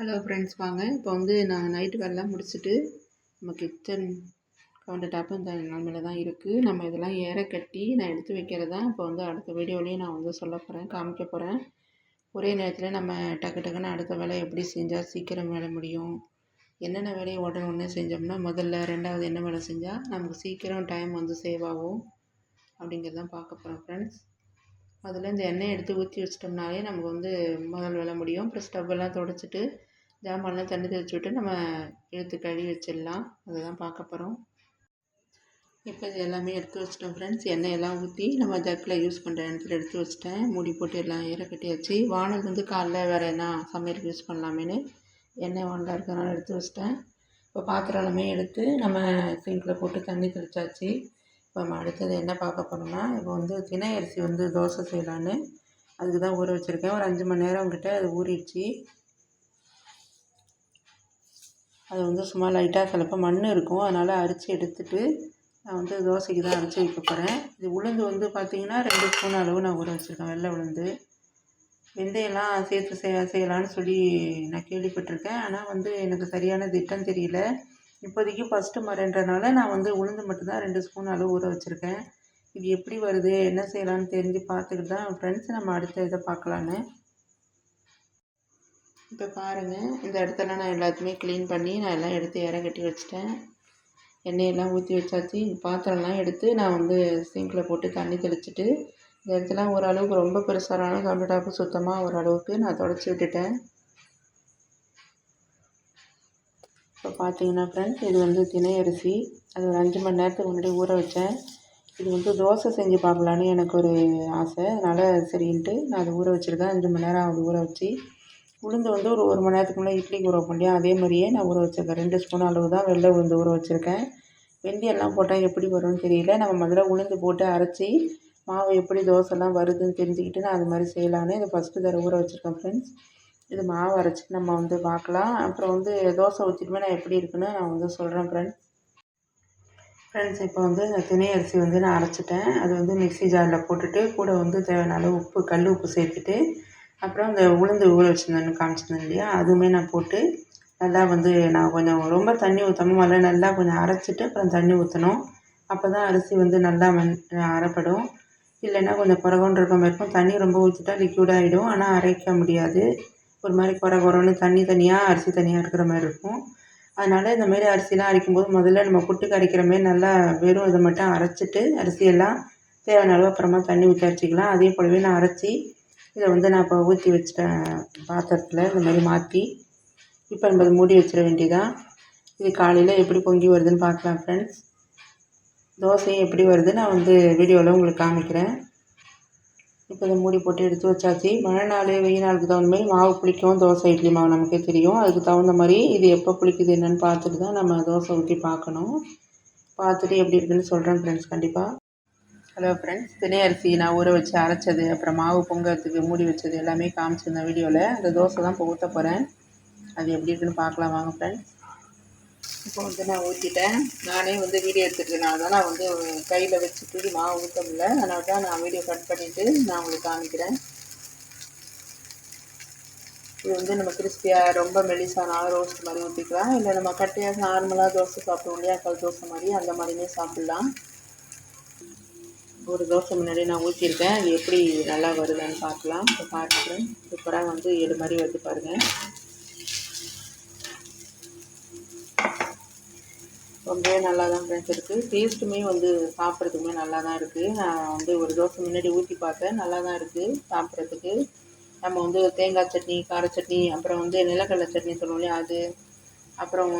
Hello friends வாங்க. இப்போ வந்து நான் நைட்டு வேலைலாம் முடிச்சுட்டு நம்ம கிச்சன் கவுண்டர் டாப் இந்த நிலமையில தான் இருக்குது நம்ம இதெல்லாம் ஏற கட்டி நான் எடுத்து வைக்கிறது தான் இப்போ வந்து அடுத்த வீடியோலேயும் நான் வந்து சொல்ல போகிறேன் காமிக்க போகிறேன் ஒரே நேரத்தில் நம்ம டக்கு டக்குன்னு அடுத்த வேலை எப்படி செஞ்சால் சீக்கிரம் வேலை முடியும்? என்னென்ன வேலையை உடனே உடனே செஞ்சோம்னா முதல்ல ரெண்டாவது என்ன வேலை செஞ்சால் நமக்கு சீக்கிரம் டைம் வந்து சேவ் ஆகும். அப்படிங்கிறதான் பார்க்க போகிறோம் ஃப்ரெண்ட்ஸ் அதில் இந்த எண்ணெய் எடுத்து ஊற்றி வச்சிட்டோம்னாலே நமக்கு வந்து முதல் வேலை முடியும். அப்புறம் ஸ்டவ்வெல்லாம் தொடச்சிட்டு ஜாமான்லாம் தண்ணி தெளித்து விட்டு நம்ம இழுத்து கழுவி வச்சிடலாம். அதை தான் பார்க்க போகிறோம் இப்போ இது எல்லாமே எடுத்து வச்சிட்டோம் ஃப்ரெண்ட்ஸ் எண்ணெய் எல்லாம் ஊற்றி நம்ம ஜக்கில் யூஸ் பண்ணுற இடத்துல எடுத்து வச்சிட்டேன். மூடி போட்டு எல்லாம் ஏற கட்டியாச்சு. வானல் வந்து காலைல வேறு என்ன சமையலுக்கு யூஸ் பண்ணலாமேன்னு எண்ணெய் வானலாக இருக்கிறனால எடுத்து வச்சிட்டேன். இப்போ பாத்திரம் எல்லாமே எடுத்து நம்ம சிங்கில் போட்டு தண்ணி தெளிச்சாச்சு. இப்போ நம்ம அடுத்தது என்ன பார்க்க போகிறோம்னா இப்போ வந்து தினை அரிசி வந்து தோசை செய்யலான்னு. அதுக்கு தான் ஊற வச்சுருக்கேன். ஒரு அஞ்சு மணி நேரம் கிட்டே அது ஊறிடுச்சு. அது வந்து சும்மா லைட்டாக சிலப்போ மண் இருக்கும். அதனால் அரிச்சு எடுத்துட்டு நான் வந்து தோசைக்கு தான் அரைச்சி வைக்க போகிறேன் இது உளுந்து வந்து பார்த்திங்கன்னா ரெண்டு ஸ்பூன் அளவு நான் ஊற வச்சுருக்கேன் வெள்ளை உளுந்து. வெந்தயம்லாம் சேர்த்து செய்ய செய்யலான்னு சொல்லி நான் கேள்விப்பட்டிருக்கேன். ஆனால் வந்து எனக்கு சரியான திட்டம் தெரியல. இப்போதைக்கு ஃபஸ்ட்டு மரன்றனால நான் வந்து உளுந்து மட்டும்தான் ரெண்டு ஸ்பூன் அளவு ஊற வச்சுருக்கேன். இது எப்படி வருது என்ன செய்யலான்னு தெரிஞ்சு பார்த்துக்கிட்டு தான் ஃப்ரெண்ட்ஸ் நம்ம அடுத்த இதை பார்க்கலான்னு. இப்போ பாருங்கள் இந்த இடத்தெல்லாம் நான் எல்லாத்தையுமே க்ளீன் பண்ணி நான் எல்லாம் எடுத்து இற கட்டி வச்சுட்டேன். எண்ணெயெல்லாம் ஊற்றி வச்சாச்சு. பாத்திரம்லாம் எடுத்து நான் வந்து சிங்கில் போட்டு தண்ணி தெளிச்சிட்டு இந்த இடத்துல ஓரளவுக்கு ரொம்ப பெருசானாலும் கவுண்டர் டாப்பு சுத்தமாக ஓரளவுக்கு நான் தொடச்சி விட்டுட்டேன். இப்போ பார்த்தீங்கன்னா ஃப்ரெண்ட்ஸ் இது வந்து தினை அரிசி. அது ஒரு அஞ்சு மணி நேரத்துக்கு முன்னாடி ஊற வச்சேன். இது வந்து தோசை செஞ்சு பார்க்கலான்னு எனக்கு ஒரு ஆசை. அதனால் சரின்ட்டு நான் அதை ஊற வச்சுருக்கேன் அஞ்சு மணி நேரம் அது ஊற வச்சு. உளுந்து வந்து ஒரு ஒரு மணி நேரத்துக்கு முன்னாடி இட்லிக்கு ஊற வைப்போம் அதே மாதிரியே நான் ஊற வச்சுருக்கேன். ரெண்டு ஸ்பூன் அளவு தான் வெள்ளை உளுந்து ஊற வச்சுருக்கேன். வெந்தயம்லாம் போட்டால் எப்படி வரும்னு தெரியல. நம்ம முதல்ல உளுந்து போட்டு அரைச்சி மாவு எப்படி தோசைலாம் வருதுன்னு தெரிஞ்சுக்கிட்டு நான் அது மாதிரி செய்யலான்னு இதை ஃபஸ்ட்டு தடவை ஊற வச்சுருக்கேன் ஃப்ரெண்ட்ஸ் இது மாவு அரைச்சி நம்ம வந்து பார்க்கலாம். அப்புறம் வந்து தோசை ஊற்றிட்டுமே நான் எப்படி இருக்குன்னு நான் வந்து சொல்கிறேன் ஃப்ரெண்ட்ஸ் ஃப்ரெண்ட்ஸ் இப்போ வந்து இந்த துணை அரிசி வந்து நான் அரைச்சிட்டேன். அது வந்து மிக்ஸி ஜாரில் போட்டுட்டு கூட வந்து தேவையான அளவு உப்பு கல் உப்பு சேர்த்துட்டு அப்புறம் அந்த உளுந்து ஊற வச்சுருந்தேன்னு காமிச்சிருந்தேன் இல்லையா? அதுவுமே நான் போட்டு நல்லா வந்து நான் கொஞ்சம் ரொம்ப தண்ணி ஊற்றாமல் முதல்ல நல்லா கொஞ்சம் அரைச்சிட்டு அப்புறம் தண்ணி ஊற்றணும் அப்போ தான் அரிசி வந்து நல்லா மண் அரைப்படும். இல்லைன்னா கொஞ்சம் குறகுன்னு இருக்க மாதிரி இருக்கும். தண்ணி ரொம்ப ஊற்றிட்டா லிக்யூட் ஆகிடும் ஆனால் அரைக்க முடியாது. ஒரு மாதிரி குறை குறன்னு தண்ணி தனியாக அரிசி தனியாக இருக்கிற மாதிரி இருக்கும். அதனால் இந்த மாதிரி அரிசிலாம் அரைக்கும்போது முதல்ல நம்ம புட்டுக்கு அரைக்கிற மாதிரி நல்லா வெறும் இதை மட்டும் அரைச்சிட்டு அரிசியெல்லாம் தேவையான அளவு அப்புறமா தண்ணி ஊற்றி அரைச்சிக்கலாம். அதே போலவே நான் அரைச்சி இதை வந்து நான் இப்போ ஊற்றி வச்சுட்டேன் பாத்திரத்தில் இந்த மாதிரி மாற்றி இப்போ நம்ம அதை மூடி வச்சிட வேண்டியதான் இது காலையில் எப்படி பொங்கி வருதுன்னு பார்க்கலாம் ஃப்ரெண்ட்ஸ் தோசையும் எப்படி வருது நான் வந்து வீடியோவில் உங்களுக்கு காமிக்கிறேன். இப்போ இதை மூடி போட்டு எடுத்து வச்சாச்சு. மழை நாள் வெயில் நாளுக்கு தகுந்த மாதிரி மாவு புளிக்கும் தோசை இட்லி மாவு நமக்கே தெரியும். அதுக்கு தகுந்த மாதிரி இது எப்போ புளிக்குது என்னென்னு பார்த்துட்டு தான் நம்ம தோசை ஊற்றி பார்க்கணும். பார்த்துட்டு எப்படி இருக்குன்னு சொல்கிறேன் ஃப்ரெண்ட்ஸ் கண்டிப்பாக ஹலோ ஃப்ரெண்ட்ஸ் தினை அரிசி நான் ஊற வச்சு அரைச்சது அப்புறம் மாவு பொங்கறதுக்கு மூடி வச்சது எல்லாமே காமிச்சிருந்தேன் வீடியோவில் அந்த தோசை தான் இப்போ ஊற்ற போகிறேன் அது எப்படி இருக்குன்னு பார்க்கலாம் வாங்க ஃப்ரெண்ட்ஸ் இப்போ வந்து நான் ஊற்றிட்டேன் நானே வந்து வீடியோ எடுத்துக்கிறதுனால தான் நான் வந்து கையில் வச்சுட்டு மாவு ஊற்ற முடியல. அதனால தான் நான் வீடியோ கட் பண்ணிவிட்டு நான் உங்களுக்கு காமிக்கிறேன். இது வந்து நம்ம கிறிஸ்பியாக ரொம்ப மெலிசானாலும் ரோஸ்ட் மாதிரி ஊற்றிக்கலாம் இல்லை நம்ம கட்டையாக நார்மலாக தோசை சாப்பிடுவோம் இல்லையா கல் தோசை மாதிரி அந்த மாதிரியுமே சாப்பிட்லாம். ஒரு தோசை முன்னாடி நான் ஊற்றிருக்கேன் அது எப்படி நல்லா வருதுன்னு பார்க்கலாம். இப்போ பார்த்துக்கிறேன். சூப்பராக வந்து ஏழு மாதிரி வந்து பாருங்கள் ரொம்பவே நல்லா தான் ஃப்ரெண்ட்ஸ் இருக்குது டேஸ்ட்டுமே வந்து சாப்பிட்றதுக்குமே நல்லா தான் இருக்குது நான் வந்து ஒரு தோசை முன்னாடி ஊற்றி பார்த்தேன். நல்லா தான் இருக்குது சாப்பிட்றதுக்கு. நம்ம வந்து தேங்காய் சட்னி கார சட்னி அப்புறம் வந்து நிலக்கடலை சட்னி சொல்லுவோம் இல்லையா அது அப்புறம்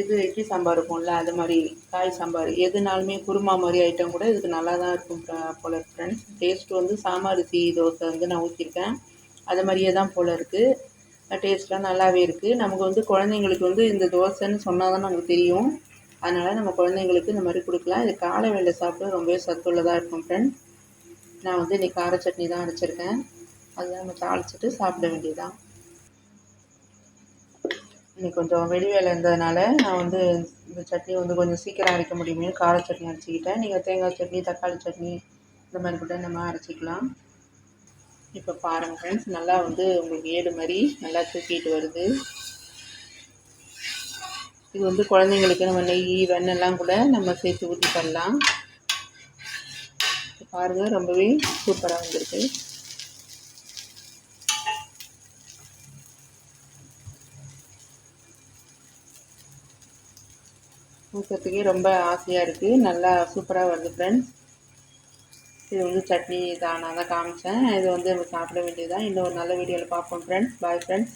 இது இட்லி சாம்பார் இருக்கும்ல அது மாதிரி காய் சாம்பார் எதுனாலுமே குருமா மாதிரி ஐட்டம் கூட இதுக்கு நல்லா தான் இருக்கும் போல் ஃப்ரெண்ட்ஸ் டேஸ்ட் வந்து சாமாரிசி தோசை வந்து நான் ஊற்றிருக்கேன் அது மாதிரியே தான் போல் இருக்குது டேஸ்ட்லாம் நல்லாவே இருக்குது நமக்கு வந்து குழந்தைங்களுக்கு வந்து இந்த தோசைன்னு சொன்னால் தான் நமக்கு தெரியும். அதனால் நம்ம குழந்தைங்களுக்கு இந்த மாதிரி கொடுக்கலாம். இது காலை வேலை சாப்பிட ரொம்பவே சத்துள்ளதாக இருக்கும் ஃப்ரெண்ட்ஸ் நான் வந்து இன்றைக்கி கார சட்னி தான் அரைச்சிருக்கேன். அதுதான் நம்ம தாளிச்சிட்டு சாப்பிட வேண்டியதுதான். இன்னைக்கு கொஞ்சம் வெளி வேலை இருந்ததுனால நான் வந்து இந்த சட்னி வந்து கொஞ்சம் சீக்கிரம் அரைக்க முடியுமே கார சட்னி அரைச்சிக்கிட்டேன். நீங்கள் தேங்காய் சட்னி தக்காளி சட்னி இந்த மாதிரி கூட நம்ம அரைச்சிக்கலாம். இப்போ பாருங்கள் ஃப்ரெண்ட்ஸ் நல்லா வந்து உங்களுக்கு ஏடு மாதிரி நல்லா தூக்கிட்டு வருது. இது வந்து குழந்தைங்களுக்கு நம்ம நெய் வெண்ணெல்லாம் கூட நம்ம சேர்த்து ஊற்றி தரலாம். பாருங்கள் ரொம்பவே சூப்பராக வந்திருக்கு. பூசத்துக்கே ரொம்ப ஆசையாக இருக்குது நல்லா சூப்பராக வருது ஃப்ரெண்ட்ஸ் இது வந்து சட்னி தான். நான் தான் காமிச்சேன். இது வந்து நம்ம சாப்பிட வேண்டியதுதான். இன்னும் ஒரு நல்ல வீடியோவில் பார்ப்போம் ஃப்ரெண்ட்ஸ் பாய் ஃப்ரெண்ட்ஸ்